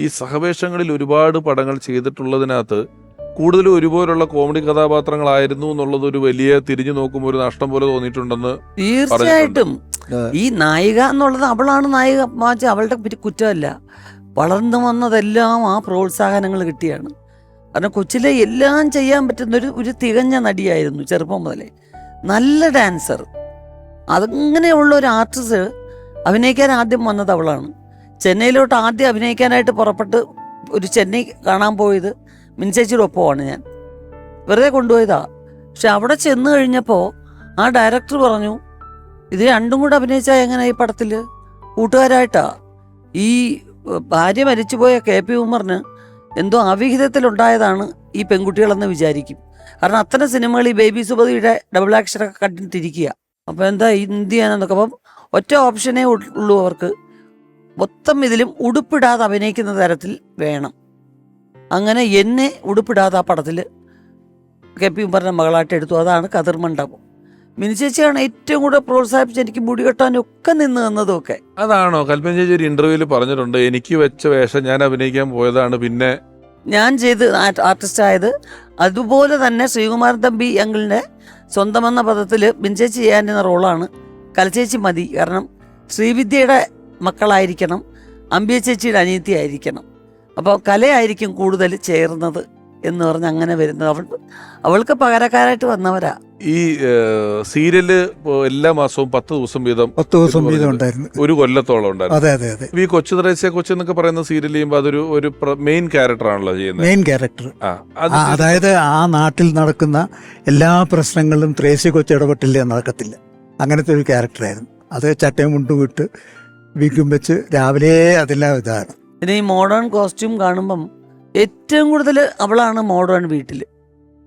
ഈ സഹവേഷങ്ങളിൽ ഒരുപാട് പടങ്ങൾ ചെയ്തിട്ടുള്ളതിനകത്ത് കൂടുതലും ഒരുപോലുള്ള കോമഡി കഥാപാത്രങ്ങളായിരുന്നു എന്നുള്ളത് ഒരു വലിയ തിരിഞ്ഞു നോക്കുമ്പോൾ ഒരു നഷ്ടം പോലെ തോന്നിയിട്ടുണ്ടെന്ന് തീർച്ചയായിട്ടും. ഈ നായിക എന്നുള്ളത് അവളാണ് നായിക മാറ്റി അവളുടെ കുറ്റമല്ല. വളർന്നു വന്നതെല്ലാം ആ പ്രോത്സാഹനങ്ങൾ കിട്ടിയാണ്. കാരണം കൊച്ചിലെ എല്ലാം ചെയ്യാൻ പറ്റുന്ന ഒരു ഒരു തികഞ്ഞ നടിയായിരുന്നു ചെറുപ്പം മുതലേ. നല്ല ഡാൻസർ. അതങ്ങനെയുള്ള ഒരു ആർട്ടിസ്റ്റ് അഭിനയിക്കാൻ ആദ്യം വന്നത് അവളാണ്. ചെന്നൈയിലോട്ട് ആദ്യം അഭിനയിക്കാനായിട്ട് പുറപ്പെട്ട് ഒരു ചെന്നൈ കാണാൻ പോയത് മിൻചേച്ചിയുടെ ഒപ്പമാണ് ഞാൻ. വെറുതെ കൊണ്ടുപോയതാ. പക്ഷെ അവിടെ ചെന്ന് കഴിഞ്ഞപ്പോൾ ആ ഡയറക്ടർ പറഞ്ഞു ഇത് രണ്ടും കൂടെ അഭിനയിച്ചാൽ എങ്ങനെ ഈ പടത്തിൽ കൂട്ടുകാരായിട്ടാ. ഈ ഭാര്യ മരിച്ചുപോയ കെ പി ഉമറിന് എന്തോ അവിഹിതത്തിലുണ്ടായതാണ് ഈ പെൺകുട്ടികളെന്ന് വിചാരിക്കും. കാരണം അത്തരം സിനിമകൾ ഈ ബേബി സുബതിയുടെ ഡബിൾ ആക്ഷനൊക്കെ കണ്ടിട്ടിരിക്കുക. അപ്പോൾ എന്താ എന്ത് ചെയ്യാനെന്നൊക്കെ അപ്പം ഒറ്റ ഓപ്ഷനേ ഉള്ളൂ അവർക്ക്. മൊത്തം ഇതിലും ഉടുപ്പിടാതെ അഭിനയിക്കുന്ന തരത്തിൽ വേണം. അങ്ങനെ എന്നെ ഉടുപ്പിടാതെ ആ പടത്തിൽ കെ പി ഉമ്മറിന്റെ മകളായിട്ട് എടുത്തു. അതാണ് കതിർ മണ്ഡപം. മിനി ചേച്ചിയാണ് ഏറ്റവും കൂടുതൽ പ്രോത്സാഹിപ്പിച്ച് എനിക്ക് മുടി കെട്ടാനൊക്കെ നിന്ന് തന്നതും ഒക്കെ അതാണോ? കൽപ്പന ചേച്ചി ഒരു ഇന്റർവ്യൂവിൽ പറഞ്ഞിട്ടുണ്ട് എനിക്ക് വെച്ച വേഷം ഞാൻ അഭിനയിക്കാൻ പോയതാണ് പിന്നെ ഞാൻ ചെയ്ത് ആർട്ടിസ്റ്റ് ആയത് അതുപോലെ തന്നെ ശ്രീകുമാരൻ തമ്പി അങ്കിളിന്റെ സ്വന്തമെന്ന പദത്തിൽ ബിൻചേച്ചി ചെയ്യാൻ റോളാണ് കലച്ചേച്ചി മതി. കാരണം ശ്രീവിദ്യയുടെ മക്കളായിരിക്കണം അമ്പിയ ചേച്ചിയുടെ അനിയത്തി ആയിരിക്കണം അപ്പോൾ കലയായിരിക്കും കൂടുതൽ ചേർന്നത് എന്ന് പറഞ്ഞ് അങ്ങനെ വരുന്നത്. അവൾ അവൾക്ക് പകരക്കാരായിട്ട് വന്നവരാ. ഈ സീരിയൽ എല്ലാ മാസവും പത്ത് ദിവസം വീതം പത്ത് ദിവസം വീതം ഉണ്ടായിരുന്നു. ഒരു കൊല്ലത്തോളം ഉണ്ടായിരുന്നു. അതെ അതെ അതെ. ഈ കൊച്ചു ദ്രേസ്യ കൊച്ചു എന്നൊക്കെ പറയുന്ന സീരിയൽ ചെയ്യുമ്പോൾ അതൊരു ഒരു മെയിൻ ക്യാരക്ടർ ആണല്ലോ ചെയ്യുന്നത്. Main character. ആ അത് അതായത് ആ നാട്ടിൽ നടക്കുന്ന എല്ലാ പ്രശ്നങ്ങളിലും ത്രേസ്യ കൊച്ചു ഇടപെട്ടില്ല നടക്കത്തില്ല. അങ്ങനത്തെ ഒരു ക്യാരക്ടറായിരുന്നു. അത് ചട്ടയും മുണ്ടും വിട്ട് വിഗും വെച്ച് രാവിലെ അതെല്ലാം ഇതാണ്. പിന്നെ ഈ മോഡേൺ കോസ്റ്റ്യൂം കാണുമ്പം ഏറ്റവും കൂടുതൽ അവളാണ് മോഡേൺ വീട്ടിൽ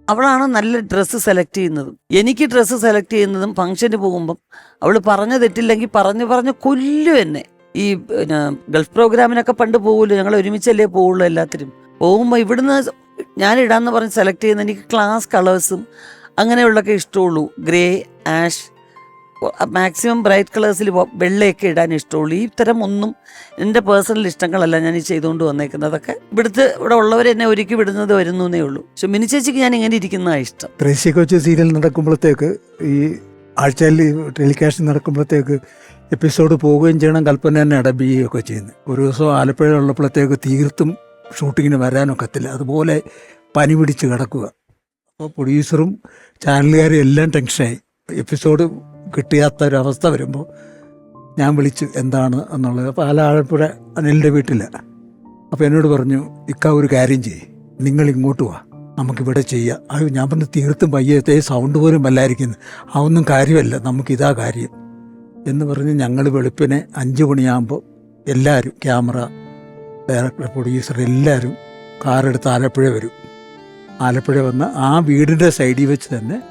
അവളാണ് നല്ല ഡ്രസ്സ് സെലക്ട് ചെയ്യുന്നതും. എനിക്ക് ഡ്രസ്സ് സെലക്ട് ചെയ്യുന്നതും ഫംഗ്ഷന് പോകുമ്പം അവൾ പറഞ്ഞു തെറ്റില്ലെങ്കിൽ പറഞ്ഞു പറഞ്ഞു കൊല്ലും എന്നെ. ഈ പിന്നെ ഗൾഫ് പ്രോഗ്രാമിനൊക്കെ പണ്ട് പോകുമല്ലോ ഞങ്ങൾ ഒരുമിച്ചല്ലേ പോവുള്ളൂ എല്ലാത്തിനും. പോകുമ്പോൾ ഇവിടുന്ന് ഞാൻ ഇടാന്ന് പറഞ്ഞ് സെലക്ട് ചെയ്യുന്ന എനിക്ക് ക്ലാസ് കളേഴ്സും അങ്ങനെയുള്ളൊക്കെ ഇഷ്ടമുള്ളൂ. ഗ്രേ ആഷ് മാക്സിമം ബ്രൈറ്റ് കളേഴ്സിൽ വെള്ളയൊക്കെ ഇടാൻ ഇഷ്ടമുള്ളൂ. ഈ തരം ഒന്നും എന്റെ പേഴ്സണൽ ഇഷ്ടങ്ങളല്ല ഞാൻ ഈ ചെയ്തുകൊണ്ട് വന്നേക്കുന്നതൊക്കെ ഇവിടുത്തെ ഇവിടെ ഉള്ളവർ എന്നെ ഒരുക്കി വിടുന്നത് വരുന്നു ഉള്ളൂ. പക്ഷെ മിനി ചേച്ചിക്ക് ഞാൻ ഇങ്ങനെ ഇരിക്കുന്നതാണ് ഇഷ്ടം. ത്രേസ്യ കൊച്ചു സീരിയൽ നടക്കുമ്പോഴത്തേക്ക് ഈ ആഴ്ചയിൽ ടെലികാസ്റ്റ് നടക്കുമ്പോഴത്തേക്ക് എപ്പിസോഡ് പോവുകയും ചെയ്യണം കൽപ്പന തന്നെ അടബിയൊക്കെ ചെയ്യുന്നത്. ഒരു ദിവസം ആലപ്പുഴ ഉള്ളപ്പോഴത്തേക്ക് തീർത്തും ഷൂട്ടിങ്ങിന് വരാനൊക്കത്തില്ല. അതുപോലെ പനി പിടിച്ച് കിടക്കുക. അപ്പോൾ പ്രൊഡ്യൂസറും ചാനലുകാരും എല്ലാം ടെൻഷനായി എപ്പിസോഡ് കിട്ടിയാത്ത ഒരവസ്ഥ വരുമ്പോൾ ഞാൻ വിളിച്ചു എന്താണ്? എന്നുള്ളത്. അപ്പോൾ ആലാഴപ്പുഴ അനിലിന്റെ വീട്ടിലാണ് അപ്പോൾ എന്നോട് പറഞ്ഞു ഇക്ക ഒരു കാര്യം ചെയ്യ്. നിങ്ങൾ ഇങ്ങോട്ട് വാ. നമുക്കിവിടെ ചെയ്യാം. അയ്യോ ഞാൻ പറഞ്ഞു തീർത്തും പയ്യത്തെ സൗണ്ട് പോലും വല്ലായിരിക്കുന്നു. അതൊന്നും കാര്യമല്ല. നമുക്കിതാ കാര്യം. എന്ന് പറഞ്ഞ് ഞങ്ങൾ വെളുപ്പിനെ അഞ്ച് മണിയാകുമ്പോൾ എല്ലാവരും ക്യാമറ ഡയറക്ടർ പ്രൊഡ്യൂസർ എല്ലാവരും കാറെടുത്ത് ആലപ്പുഴ വരും. ആലപ്പുഴ വന്ന് ആ വീടിന്റെ സൈഡിൽ വെച്ച് തന്നെ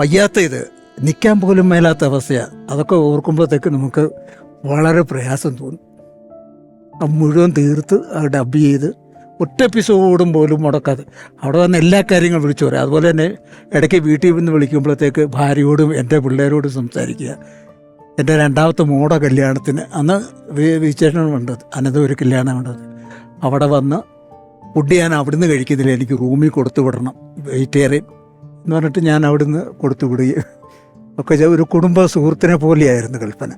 വയ്യാത്ത ഇത് നിൽക്കാൻ പോലും മേലാത്ത അവസ്ഥയാണ് അതൊക്കെ ഓർക്കുമ്പോഴത്തേക്ക് നമുക്ക് വളരെ പ്രയാസം തോന്നും. അത് മുഴുവൻ തീർത്ത് ഡബ് ചെയ്ത് ഒറ്റ എപ്പിസോഡും പോലും മുടക്കാതെ അവിടെ വന്ന് എല്ലാ കാര്യങ്ങളും വിളിച്ചു പറയാം. അതുപോലെ തന്നെ ഇടയ്ക്ക് വീട്ടിൽ നിന്ന് വിളിക്കുമ്പോഴത്തേക്ക് ഭാര്യയോടും എന്റെ പിള്ളേരോടും സംസാരിക്കുക. എന്റെ രണ്ടാമത്തെ മോടെ കല്യാണത്തിന് അന്ന് വിശേഷമുണ്ട് അനന്ത ഒരു കല്യാണം ഉണ്ടത് അവിടെ വന്ന് ഫുഡ് ഞാൻ അവിടുന്ന് കഴിക്കുന്നില്ല. എനിക്ക് റൂമിൽ കൊടുത്തു വിടണം. വെജിറ്റേറിയൻ എന്ന് പറഞ്ഞിട്ട് ഞാൻ അവിടുന്ന് കൊടുത്തു വിടുകയും ഒക്കെ ഒരു കുടുംബ സുഹൃത്തിനെ പോലെയായിരുന്നു കൽപ്പന.